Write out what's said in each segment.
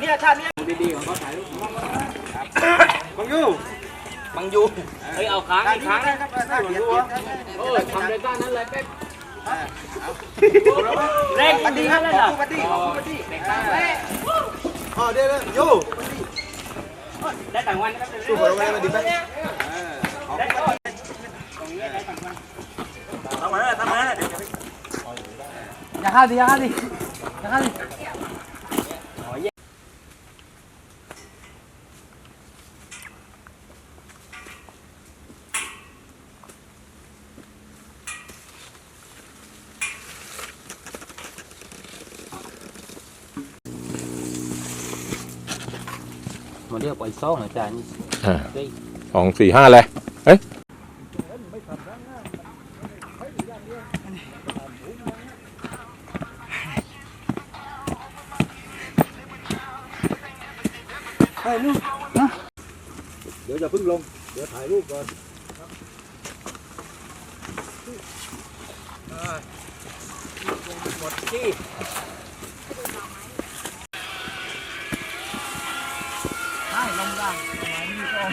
เนี่ยชาติเนี่ยดีๆของเขาถ่ายรูปบังยูบังยูเฮ้ยเอาค้างอีกครั้งเออทำเลยด้านนั้นเลยเป๊ปเร่งดีนั่นเลยเหรอบัดดี้บัดดี้เร่งได้อ๋อเดี๋ยวเดี๋ยวโย่ได้ต่างวันนะครับสู้หัวเราไม่ได้มาดีไหมได้ต่างวันตรงนี้ได้ต่างวันทำมาทำมาอย่าเข้าดิอย่าเข้าดิอย่าเข้าดิ เรียกปล่อยซ่องอาจารย์อ่าสองสี่ห้าเลยเอ้ยเดี๋ยวจะพึ่งลง เดี๋ยวถ่ายรูปก่อนหมดที่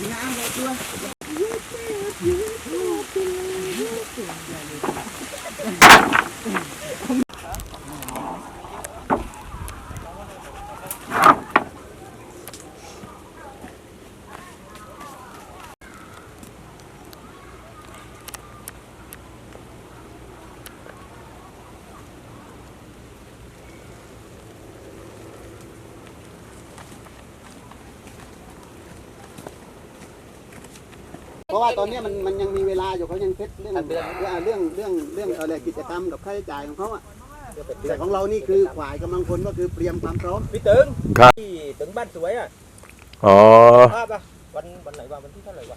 你看我多 ราะว่าตอนเนี้ยมันมันยังมีเวลาอยู่เขายังเซ็ตเรื่องเรื่องเรื่องเรื่องเรื่องอะไรกิจกรรมกับค่าใช้จ่ายของเขาอะแต่ของเรานี่คือฝ่ายกำลังพลก็คือเตรียมความพร้อมพี่ตึงครับ ที่ตึงบ้านสวยอะอ๋อ ภาพอะวันวันไหนวะวันที่เท่าไหร่วะ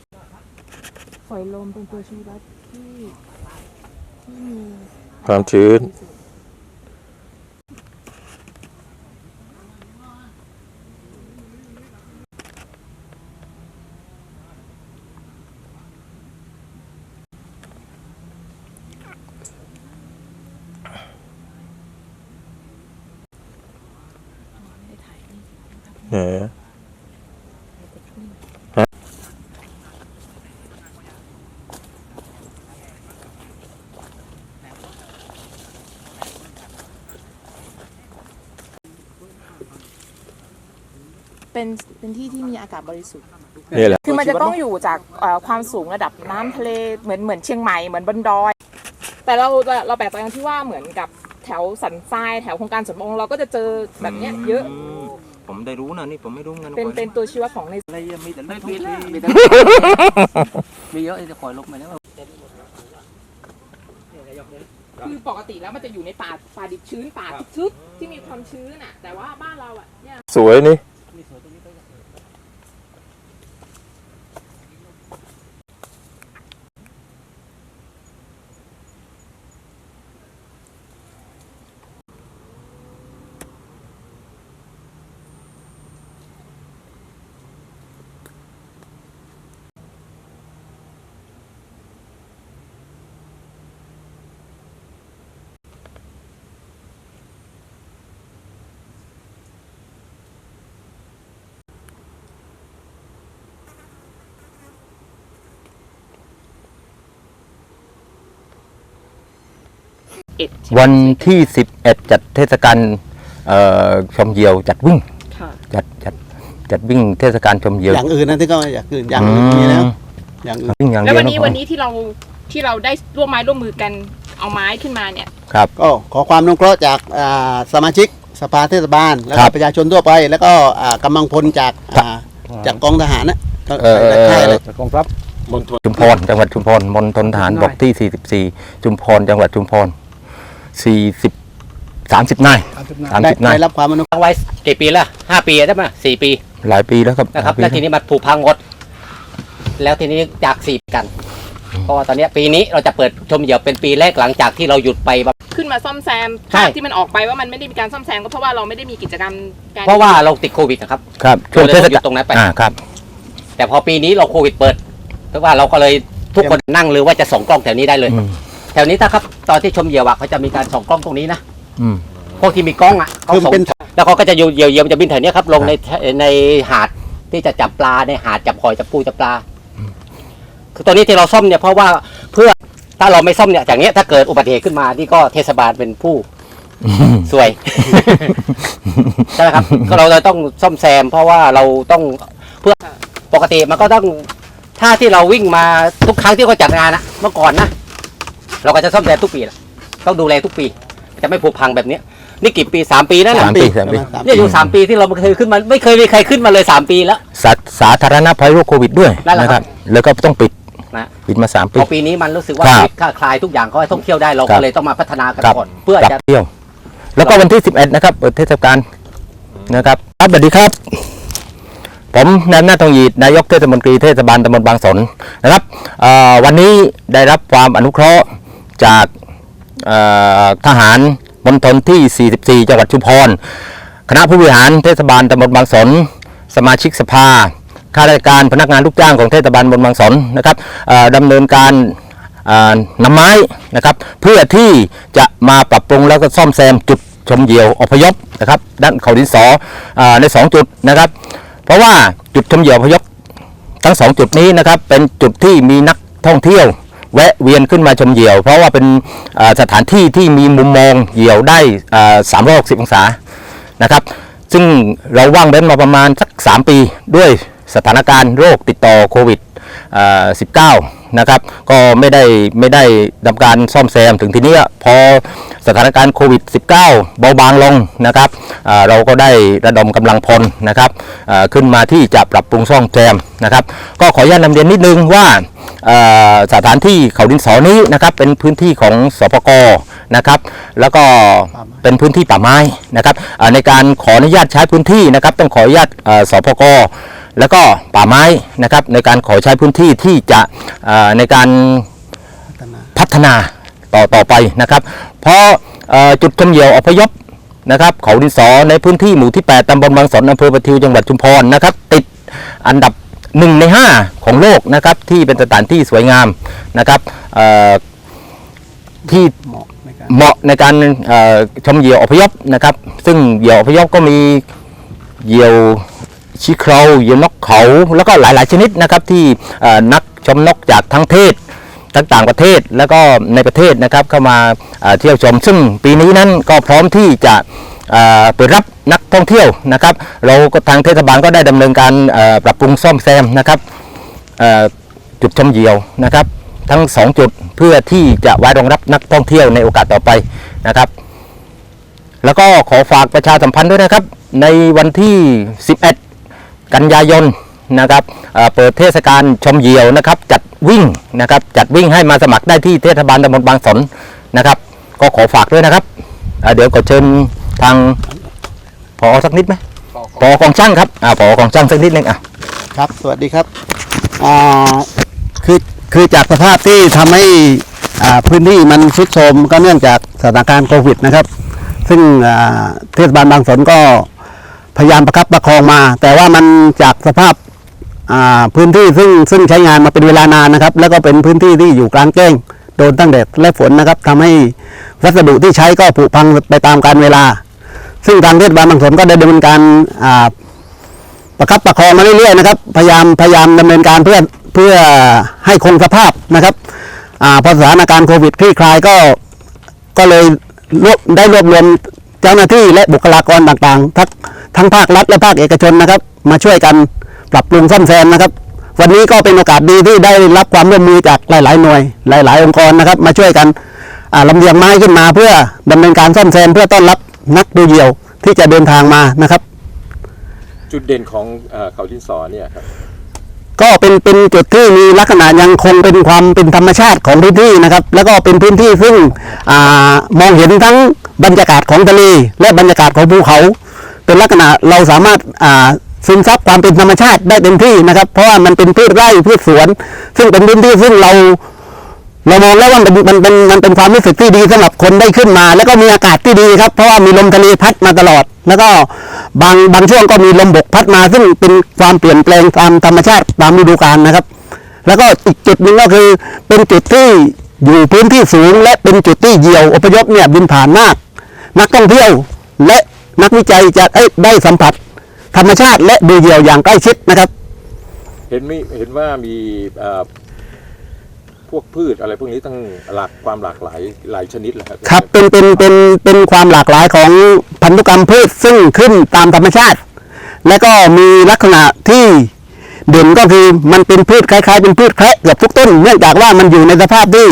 ฝอยลมเป็นตัวชี้วัดที่ที่มีความชื้นไห นอะเป็นเป็นที่ที่มีอากาศบริสุทธิ์ นี่แหละคือมันจะต้องอยู่จากเอ่อความสูงระดับน้ำทะเลเหมือนเหมือนเชียงใหม่เหมือนบนดอย แต่เราเราแปลกใจตรงที่ว่าเหมือนกับแถวสันทรายแถวโครงการสวนมงเราก็จะเจอแบบเนี้ยเยอะ ผมได้รู้นะนี่ผมไม่รู้เงินเป็นเป็นตัวชี้วัดของในอะไรมีแต่เรื่องที่มีเยอะจะปล่อยลงไปแล้วคือปกติแล้วมันจะอยู่ในป่าป่าดิบชื้นป่าทึบๆที่มีความชื้นอะ แต่ว่าบ้านเราอะเนี่ยสวยนี่ 11 วันที่ 11 จัดเทศกาลเอ่อชมเหยี่ยวจัดวิ่งค่ะ จัดจัดจัดวิ่งเทศกาลชมเหยี่ยวอย่างอื่นนะที่ก็อย่างอื่นอย่างอื่นมีแล้ว อย่างอื่นวิ่งอย่างแล้เดีวยววันนี้นะวันนี้ที่เราที่เราได้ร่วมไม้ร่วมมือกันเอาไม้ขึ้นมาเนี่ย ครับ ก็ขอความอนุเคราะห์จากอ่าสมาชิกสภาเทศบาล แล้วครัก็บประชาชนทั่วไป แล้วก็อ่ากำลังพลจากอ่าจากกองทหารนะก็เออเออค่ายเลยกองทัพ ชุมพรจังหวัดชุมพรมณฑลทหารบกที่ 44 ชุมพรจังหวัดชุมพร 40 30นายได้30นายได้รับความอนุเคราะห์ตั้งไว้กี่ปีแล้วห้าปีได้ไหมสี่ปีหลายปีแล้วครับนะครับหลายแล้วปีทีนี้มาผูกพังหมด แล้วทีนี้จากสี่กัน เพราะว่าตอนเนี้ยปีนี้เราจะเปิดชมเหยี่ยวเป็นปีแรกหลังจากที่เราหยุดไปแบบขึ้นมาซ่อมแซมใช่ ภาพที่มันออกไปว่ามันไม่ได้มีการซ่อมแซมก็เพราะว่าเราไม่ได้มีกิจกรรมการเพราะว่าเราติดโควิดนะครับ ครับช่วงเทศเราเลยต้องหยุกาลดตรงนั้นไป อ่าครับ แต่พอปีนี้เราโควิดเปิดเพราะว่าเราก็เลยทุกคนนั่งเลยว่าจะส่องกล้องแถวนี้ได้เลย อืม แถวนี้ถ้าครับตอนที่ชมเหยี่ยวอะเขาจะมีการส่องกล้องตรงนี้นะอืม พวกที่มีกล้องอะเขาคือส่งเป็นแล้วเขาก็จะอยู่เหยี่ยวเหยี่ยวมันจะบินแถวเนี้ยครับ ลงในในหาดที่จะจับปลาในหาดจับหอยจับปูจับปลา คือตอนนี้ที่เราซ่อมเนี่ยเพราะว่าเพื่อถ้าเราไม่ซ่อมเนี่ยอย่างเนี้ยถ้าเกิดอุบัติเหตุขึ้นมานี่ก็เทศบาลเป็นผู้ สวย ใช่ไหมครับ ก็เราเลยต้องซ่อมแซม เพราะว่าเราต้องเพื่อปกติมันก็ต้องถ้าที่เราวิ่งมาทุกครั้งที่เขาจัดงานนะเมื่อก่อนนะ เราก็จะซ่อมแซมทุกปีแหละต้องดูแลทุกปี จะไม่ผุพังแบบเนี้ยนี่กี่ปีสามปีแล้วนะสามปีสามปี ประณสามเนี่ยอยู่สามปีที่เราไม่เคยขึ้นมาไม่เคยมีใครขึ้นมาเลยสามปีแล้ว สาสาธารณภัยโรคโควิดด้วยนั่นแหละนะคครัรับบแล้วก็ต้องปิดนะปิดมาสามพปีอปีนี้มันรู้สึกว่าครับชีวิตคลาคลายทุกอย่างเขาให้ท่องเที่ยวได้เราครัก็บ เลยต้องมาพัฒนากันครับก่อนเพื่อปรับจะ เที่ยว แล้วก็วันที่ 11 นะครับเปิดเทศกาลนะครับ ครับสวัสดีครับ ผมนายอำนาจทองหยีดนายกเทศมนตรีเทศบาลตำบลบางสนนะครับเอ่อวันนี้ได้รับความอนุเคราะห์ จากทหารมณฑลที่ 44 จังหวัดชุมพร คณะผู้บริหารเทศบาลตำบลบางสน สมาชิกสภา ข้าราชการพนักงานลูกจ้างของเทศบาลบลบางสนนะครับดำเนินการนำไม้นะครับ เพื่อที่จะมาปรับปรุงแล้วก็ซ่อมแซมจุดชมเหยี่ยวอพยพนะครับ ด้านเขาดินสอเอ่อใน 2 จุดนะครับ เพราะว่าจุดชมเหยี่ยวอพยพทั้งสองจุดนี้นะครับ เป็นจุดที่มีนักท่องเที่ยว แวะเวียนขึ้นมาชมเหยี่ยว เพราะว่าเป็นสถานที่ที่มีมุมมองเหยี่ยวได้เอ่อ360องศานะครับซึ่งเราว่างเว้นมาประมาณสัก 3 ปีด้วยสถานการณ์โรคติดต่อโควิด 19 นะครับ ก็ไม่ได้ไม่ได้ทำการซ่อมแซมถึงทีเนี้ยพอสถานการณ์โควิด 19 เบาบางลงนะครับเราก็ได้ระดมกำลังพลนะครับขึ้นมาที่จะปรับปรุงซ่อมแซมนะครับ ก็ขออนุญาตนำเรียนนิดนึงว่าสถานที่เขาดินสอนี้นะครับเป็นพื้นที่ของสปกนะครับ แล้วก็เป็นพื้นที่ป่าไม้นะครับในการขออนุญาตใช้พื้นที่นะครับ ต้องขออนุญาตสปก แล้วก็ป่าไม้นะครับในการขอใช้พื้นที่ที่จะในการพัฒนาต่อต่อไปนะครับ เพราะจุดชมเหยี่ยวอพยพนะครับเขาดินสอในพื้นที่หมู่ที่ 8ตำบลบางสนอำเภอประทิวจังหวัดชุมพรนะครับ ติดอันดับ1ใน 5 ของโลกนะครับ ที่เป็นสถานที่สวยงามนะครับที่เหมาะในการชมเหยี่ยวอพยพนะครับ ซึ่งเหยี่ยวอพยพก็มีเหยี่ยว ชิเคราเหยี่ยวนกเขา แล้วก็หลาย ๆ ชนิดนะครับที่นักชมนกจากทั้งเทศทั้งต่างประเทศแล้วก็ในประเทศนะครับเข้ามาเที่ยวชม ซึ่งปีนี้นั้นก็พร้อมที่จะเปิดรับนักท่องเที่ยวนะครับ เราก็ทางเทศบาลก็ได้ดำเนินการปรับปรุงซ่อมแซมนะครับจุดชมเหยี่ยวนะครับ ทั้ง 2 จุดเพื่อที่จะไว้รองรับนักท่องเที่ยวในโอกาสต่อไปนะครับ แล้วก็ขอฝากประชาสัมพันธ์ด้วยนะครับ ในวันที่ 11 กันยายนนะครับเอ่อเปิดเทศกาลชมเหยี่ยวนะครับ จัดวิ่งนะครับจัดวิ่งให้มาสมัครได้ที่เทศบาลตำบลบางสนนะครับ ก็ขอฝากด้วยนะครับเอ่อเดี๋ยวก็เชิญทางพอสักนิดไหมพอกองช่างครับอ่าพอกองช่างสักนิดนึงอะครับ สวัสดีครับอ่าคือคือจากสภาพที่ทำให้อ่าพื้นที่มันทรุดโทรมก็เนื่องจากสถานการณ์โควิดนะครับ ซึ่งอ่าเทศบาลบางสนก็ พยายามประคับประคองมา แต่ว่ามันจากสภาพาพื้นที่ซึ่งซึ่งใช้งานมาเป็นเวลานานนะครับ แล้วก็เป็นพื้นที่ที่อยู่กลางแจ้งโดนตั้งแดดและฝนนะครับทำให้วัสดุที่ใช้ก็ผุพังไปตามกาลเวลา ซึ่งทางเทศบาลบางสนก็ได้ดำเนินการาประคับประคองมาเรื่อยๆนะครับ พยายามพยายามดำเนินการเพื่อเพื่อให้คงสภาพนะครับอพอสถานการณ์โควิดคลี่คลายก็ก็เลยได้รวบรวมเจ้าหน้าที่และบุคลากรต่างๆ ทั้ง ทั้งภาครัฐและภาคเอกชนนะครับ มาช่วยกันปรับปรุงซ่อมแซมนะครับ วันนี้ก็เป็นโอกาสดีที่ได้รับความร่วมมือจากหลาย ๆ หน่วย หลาย ๆ องค์กรนะครับ มาช่วยกันอ่าลำเลียงไม้ขึ้นมาเพื่อดำเนินการซ่อมแซมเพื่อต้อนรับนักดูเหยี่ยวที่จะเดินทางมานะครับ จุดเด่นของเอ่อเขาดินสอเนี่ยครับก็เป็นเป็นจุดที่มีลักษณะยังคงเป็นความเป็นธรรมชาติของพื้นที่นะครับ แล้วก็เป็นพื้นที่ซึ่งอามองเห็นทั้งบรรยากาศของทะเลและบรรยากาศของภูเขา เป็นลักษณะเราสามารถซึมซับความเป็นธรรมชาติได้เต็มที่นะครับ เพราะว่ามันเป็นพืชไร่พืชสวน ซึ่งเป็นพื้นที่ซึ่งเราเรามองแล้วว่ามันมันเป็นมันเป็นความรู้สึกที่ดีสำหรับคนได้ขึ้นมา แล้วก็มีอากาศที่ดีครับ เพราะว่ามีลมทะเลพัดมาตลอด แล้วก็บางบางช่วงก็มีลมบกพัดมา ซึ่งเป็นความเปลี่ยนแปลงตามธรรมชาติตามฤดูกาลนะครับ แล้วก็อีกจุดหนึ่งก็คือเป็นจุดที่อยู่พื้นที่สูง และเป็นจุดที่เหยี่ยวอพยพเนี่ยบินผ่านมาก นักท่องเที่ยวและ นักวิจัยจะเอ้ยได้สัมผัส ธรรมชาติและดูเหยี่ยวอย่างใกล้ชิดนะครับ เห็นมีเห็นว่ามีเอ่อพวกพืชอะไรพวกนี้ตั้งหลากความหลากหลายหลายชนิดเลยครับครับเป็นเป็นเป็นเป็นความหลากหลายของพันธุกรรมพืชซึ่งขึ้นตามธรรมชาติ และก็มีลักษณะที่เด่นก็คือมันเป็นพืชคล้าย ๆ เป็นพืชแคระเกือบทุกต้น เนื่องจากว่ามันอยู่ในสภาพที่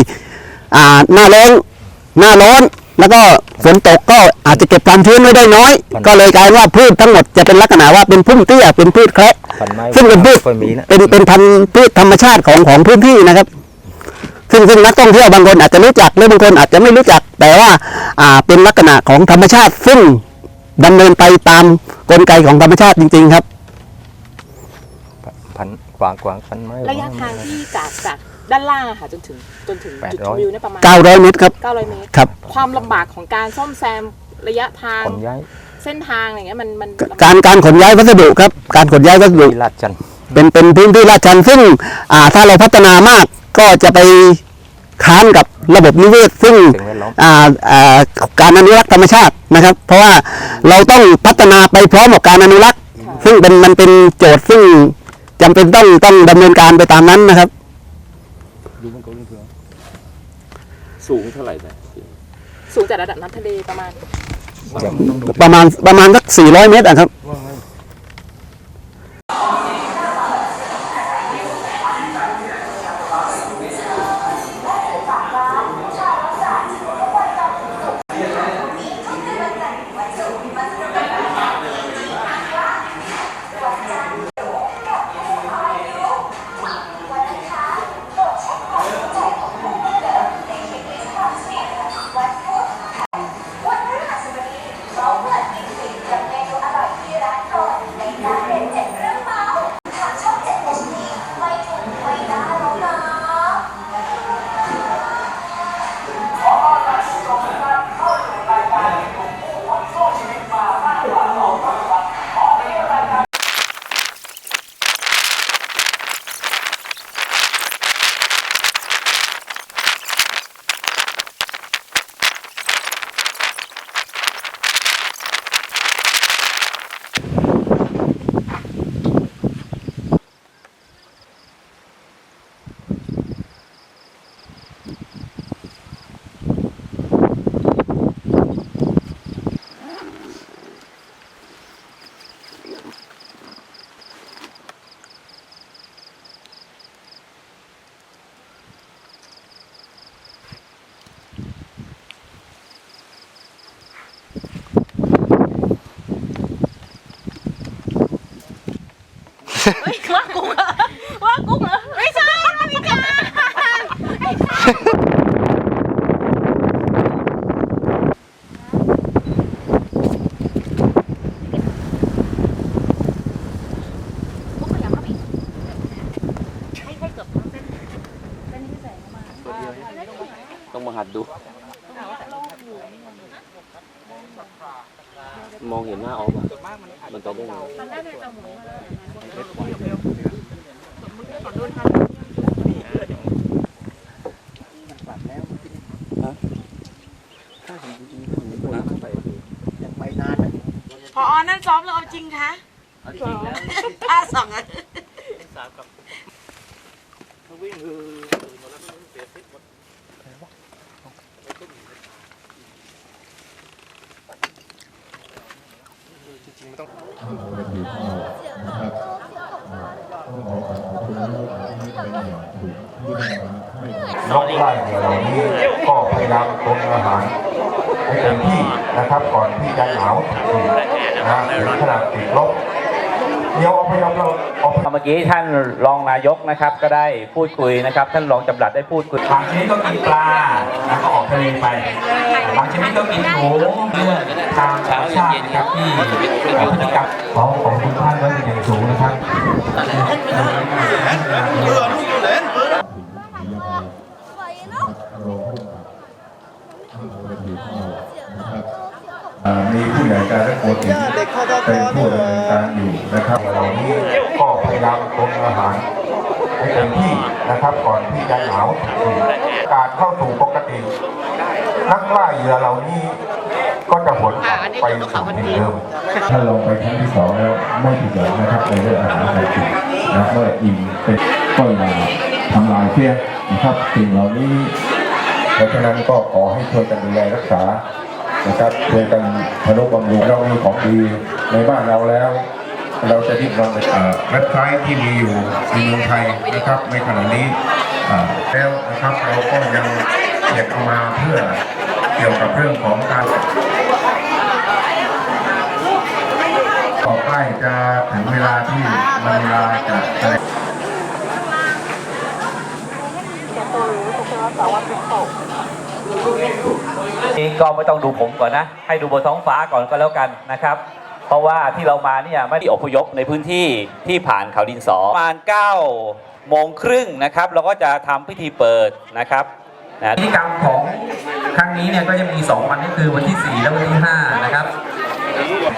อ่าหน้าแล้งหน้าร้อน แล้วก็ฝนตกก็อาจจะเก็บความชื้นไว้ได้น้อย ก็เลยกลายว่าพืชทั้งหมดจะเป็นลักษณะว่าเป็นพุ่มเตี้ยเป็นพืชแคระพันไม้ซึ่งเป็นพืชค่อยมีนะเป็นเป็นพันธุ์พืชธรรมชาติของของพื้นที่นะครับ ซึ่งซึ่งนักท่องเที่ยวบางคนอาจจะรู้จักหรือบางคนอาจจะไม่รู้จัก แต่ว่าอ่าเป็นลักษณะของธรรมชาติ ซึ่งดำเนินไปตามกลไกของธรรมชาติจริง ๆ ครับพันกวางกวางพันไม้ระยะทางที่จากจาก ด้านล่างอะค่ะจนถึงจนถึงจุดชม800วิวเนี่ยประมาณ 900 เมตรครับ 900 เมตร ครับ ความลำบากของการซ่อมแซมระยะทางขนย้ายเส้นทางอะไรเงี้ยมันมันลำบการการขนย้ายวัสดุครับ การขนย้ายวัสดุ ที่ลาดชัน เป็นเป็นพื้นที่ลาดชันซึ่งอ่าถ้าเราพัฒนามากก็จะไปค้านกับระบบนิเวศซึ่งสิ่งแวดล้อม อ่าอ่าการอนุรักษ์ธรรมชาตินะครับ เพราะว่าเราต้องพัฒนาไปพร้อมกับการอนุรักษ์ ซึ่งเป็นมันเป็นโจทย์ซึ่งจำเป็นต้องต้องดำเนินการไปตามนั้นนะครับ สูงเท่าไหร่นะสูงจากระดับน้ำทะเลประมาณ ประมาณประมาณสัก400 เมตรอะครับ ว่า ต้องมาหัดดู มองเห็นหน้าออฟอะมันจะได้ไง ออนั่นซ้อมเรืเอาจริงคะเอาจริงแล้วอ่าสองอะสามกับถ้าวิ่งคือนแล้วมัติดจริงๆไม่ต้องะบต้องนอากบ้านของเรานี้ก็ไปรับมปรงอาหาร ให้เต็มที่นะครับก่อนที่จะหนาวถึงนะถึงขนาดติดลบเดี๋ยวเอาพยายามเราเอาเมื่อกี้ท่านรองนายกนะครับ ก็ได้พูดคุยนะครับ ท่านรองจำหลัดได้พูดคุยบางชนิดก็กินปลาแล้วก็ออกทะเลไปบางชนิดก็กินหมูเรื่องทางธรรมชาตินะครับที่พฤติกรรมขอขอบคุณท่านไว้เป็นอย่างสูงนะครับ มีผู้ใหญ่การและโกติเป็นผู้ดำเนินการอยู่นะครับเหล่านี้ก็พยายามปรุงอาหารให้เต็มที่นะครับก่อนที่จะหนาวการเข้าสู่ปกติ นักล่าเหยื่อเหล่านี้ก็จะหวนกลับไปสู่ที่เดิมถ้าลงไปครั้งที่สองแล้วไม่ผิดหวังนะครับในเรื่องอาหารการกินนะเมื่ออิ่มเป็นก็อย่าทำลายเสียนะครับสิ่งเหล่านี้เพราะฉะนั้นก็ขอให้ช่วยกันดูแลรักษา นะครับช่วยกันพนุบำรุงเรามีของดีในบ้านเราแล้ว เราจะรีบลองเอ่อเว็บไซต์ที่มีอยู่ในเมืองไทยนะครับในขณะนี้อ่าแล้วนะครับเราก็ยังเก็บเอามาเพื่อเกี่ยวกับเรื่องของการต่อไปจะถึงเวลาที่มันเวลาจะแถลง นี่ก็ไม่ต้องดูผมก่อนนะ ให้ดูบนท้องฟ้าก่อนก็แล้วกันนะครับ เพราะว่าที่เรามาเนี่ยไม่ได้อพยพในพื้นที่ที่ผ่านเขาดินสอประมาณ9โมงครึ่งนะครับ เราก็จะทำพิธีเปิดนะครับนะพิธีกรรมของครั้งนี้เนี่ยก็จะมี 2 วันก็คือวันที่ 4 และวันที่ 5 นะครับ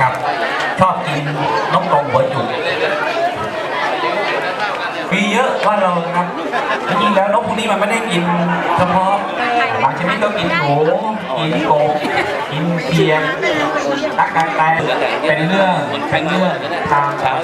ครับชอบกินนกกรงหัวจุก มีเยอะว่าเราครับจริงๆแล้วนกพวกนี้มันไม่ได้กินเฉพาะบางชนิดก็กินหมูกินโกกินเพียงตักกะแตนเป็นเรื่องเป็นเรื่องทาง